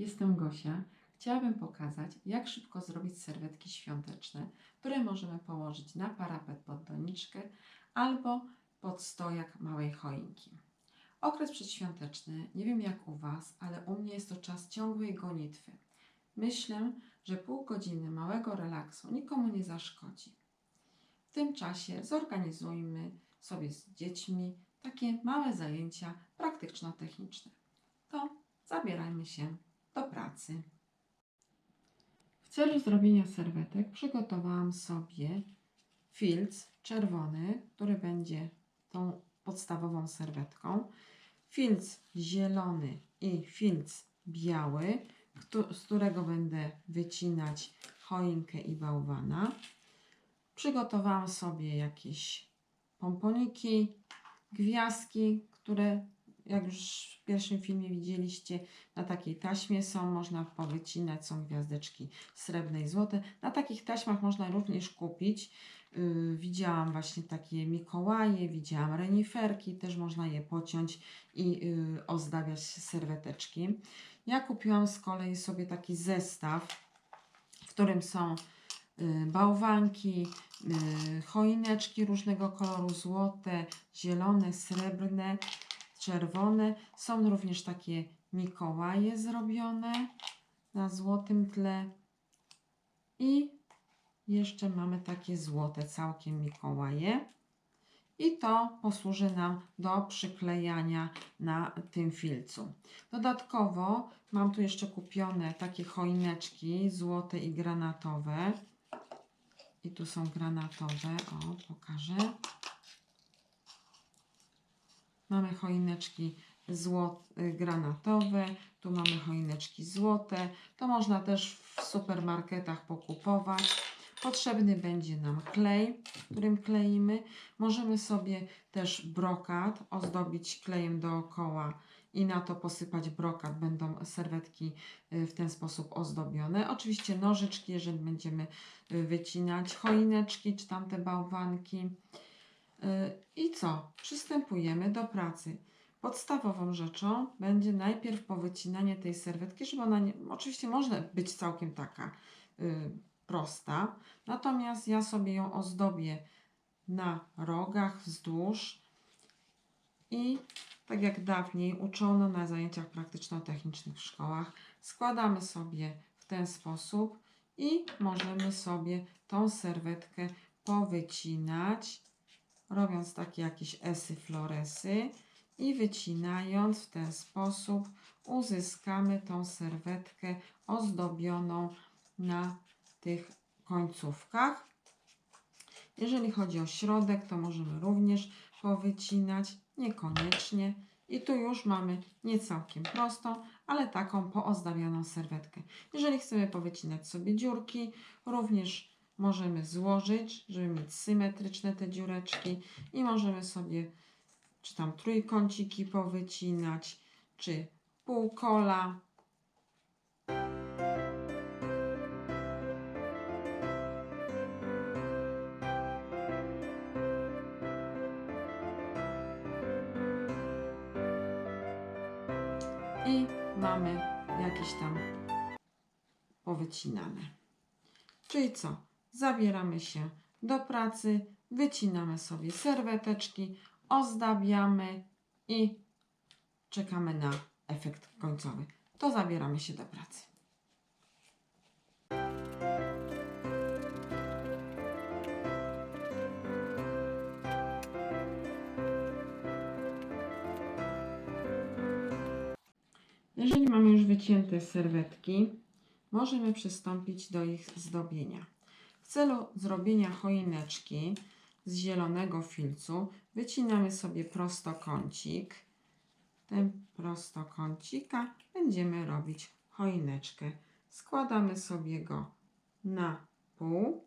jestem Gosia. Chciałabym pokazać, jak szybko zrobić serwetki świąteczne, które możemy położyć na parapet pod doniczkę albo pod stojak małej choinki. Okres przedświąteczny, nie wiem jak u Was, ale u mnie jest to czas ciągłej gonitwy. Myślę, że pół godziny małego relaksu nikomu nie zaszkodzi. W tym czasie zorganizujmy sobie z dziećmi takie małe zajęcia praktyczno-techniczne. To zabierajmy się do pracy. W celu zrobienia serwetek przygotowałam sobie filc czerwony, który będzie tą podstawową serwetką, filc zielony i filc biały, z którego będę wycinać choinkę i bałwana. Przygotowałam sobie jakieś pomponiki, gwiazdki, które jak już w pierwszym filmie widzieliście, na takiej taśmie są, można powycinać, są gwiazdeczki srebrne i złote. Na takich taśmach można również kupić. Yy, widziałam właśnie takie Mikołaje, widziałam reniferki, też można je pociąć i yy, ozdabiać serweteczki. Ja kupiłam z kolei sobie taki zestaw, w którym są yy, bałwanki, yy, choineczki różnego koloru, złote, zielone, srebrne, czerwone. Są również takie Mikołaje zrobione na złotym tle. I jeszcze mamy takie złote całkiem Mikołaje. I to posłuży nam do przyklejania na tym filcu. Dodatkowo mam tu jeszcze kupione takie choineczki złote i granatowe. I tu są granatowe. O, pokażę. Mamy choineczki złot, y, granatowe, tu mamy choineczki złote. To można też w supermarketach pokupować. Potrzebny będzie nam klej, którym kleimy. Możemy sobie też brokat ozdobić klejem dookoła i na to posypać brokat. Będą serwetki y, w ten sposób ozdobione. Oczywiście nożyczki, jeżeli będziemy y, wycinać choineczki czy tamte bałwanki. I co? Przystępujemy do pracy. Podstawową rzeczą będzie najpierw powycinanie tej serwetki, żeby ona nie, oczywiście może być całkiem taka y, prosta, natomiast ja sobie ją ozdobię na rogach wzdłuż i tak jak dawniej uczono na zajęciach praktyczno-technicznych w szkołach, składamy sobie w ten sposób i możemy sobie tą serwetkę powycinać robiąc takie jakieś esy, floresy i wycinając w ten sposób uzyskamy tą serwetkę ozdobioną na tych końcówkach. Jeżeli chodzi o środek, to możemy również powycinać, niekoniecznie. I tu już mamy nie całkiem prostą, ale taką poozdabioną serwetkę. Jeżeli chcemy powycinać sobie dziurki, również możemy złożyć, żeby mieć symetryczne te dziureczki i możemy sobie czy tam trójkąciki powycinać, czy półkola. I mamy jakieś tam powycinane. Czyli co? Zabieramy się do pracy, wycinamy sobie serweteczki, ozdabiamy i czekamy na efekt końcowy. To zabieramy się do pracy. Jeżeli mamy już wycięte serwetki, możemy przystąpić do ich zdobienia. Celu zrobienia choineczki z zielonego filcu wycinamy sobie prostokącik. Tym prostokącika będziemy robić choineczkę. Składamy sobie go na pół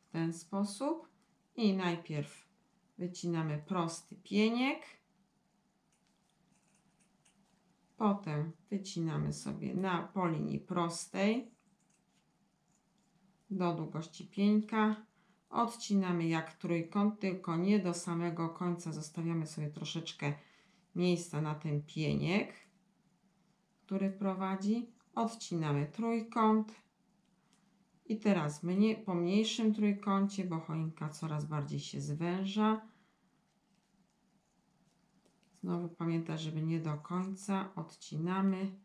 w ten sposób i najpierw wycinamy prosty pieniek. Potem wycinamy sobie na po linii prostej do długości pieńka. Odcinamy jak trójkąt, tylko nie do samego końca. Zostawiamy sobie troszeczkę miejsca na ten pieniek. który prowadzi, odcinamy trójkąt. I teraz mnie, po mniejszym trójkącie, bo choinka coraz bardziej się zwęża. Znowu pamiętaj, żeby nie do końca odcinamy.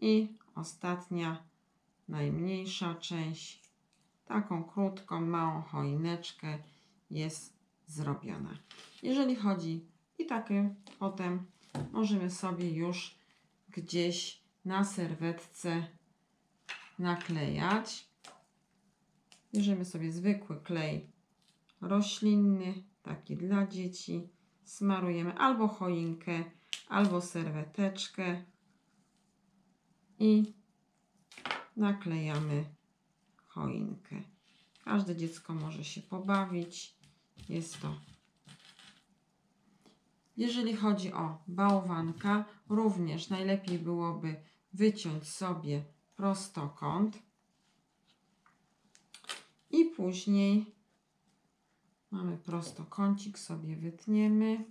I ostatnia, najmniejsza część, taką krótką, małą choineczkę jest zrobiona. Jeżeli chodzi i takie potem możemy sobie już gdzieś na serwetce naklejać. Bierzemy sobie zwykły klej roślinny, taki dla dzieci. Smarujemy albo choinkę, albo serweteczkę i naklejamy choinkę. Każde dziecko może się pobawić. Jest to. Jeżeli chodzi o bałwanka, również najlepiej byłoby wyciąć sobie prostokąt i później mamy prostokącik, sobie wytniemy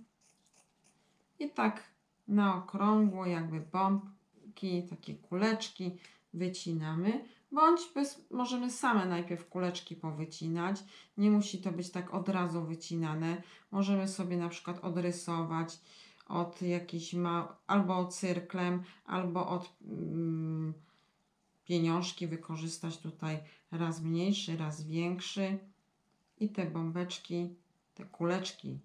i tak na okrągło, jakby bombki, takie kuleczki wycinamy, bądź bez, możemy same najpierw kuleczki powycinać. Nie musi to być tak od razu wycinane. Możemy sobie na przykład odrysować od jakiejś ma albo cyrklem, albo od mm, pieniążki wykorzystać tutaj raz mniejszy, raz większy i te bombeczki, te kuleczki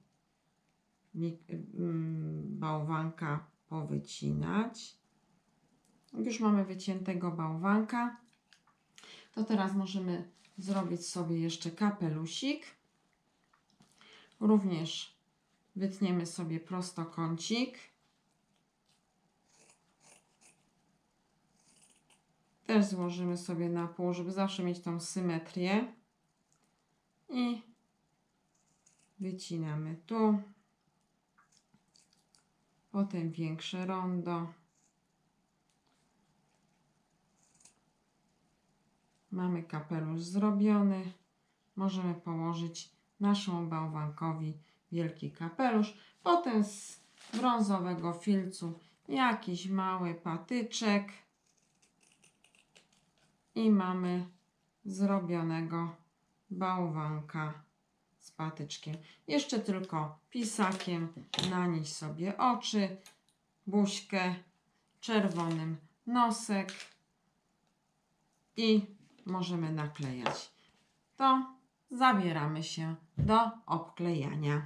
mm, bałwanka powycinać. Już mamy wyciętego bałwanka. To teraz możemy zrobić sobie jeszcze kapelusik. Również wytniemy sobie prostokącik. Też złożymy sobie na pół, żeby zawsze mieć tą symetrię. I wycinamy tu. Potem większe rondo. Mamy kapelusz zrobiony. Możemy położyć naszemu bałwankowi wielki kapelusz. Potem z brązowego filcu jakiś mały patyczek. I mamy zrobionego bałwanka z patyczkiem. Jeszcze tylko pisakiem nanieść sobie oczy, buźkę, czerwonym nosek i możemy naklejać. To zabieramy się do obklejania.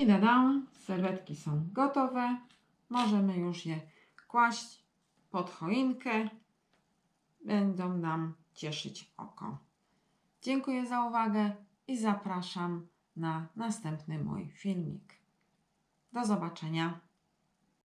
I dodam, serwetki są gotowe. Możemy już je kłaść pod choinkę. Będą nam cieszyć oko. Dziękuję za uwagę i zapraszam na następny mój filmik. Do zobaczenia.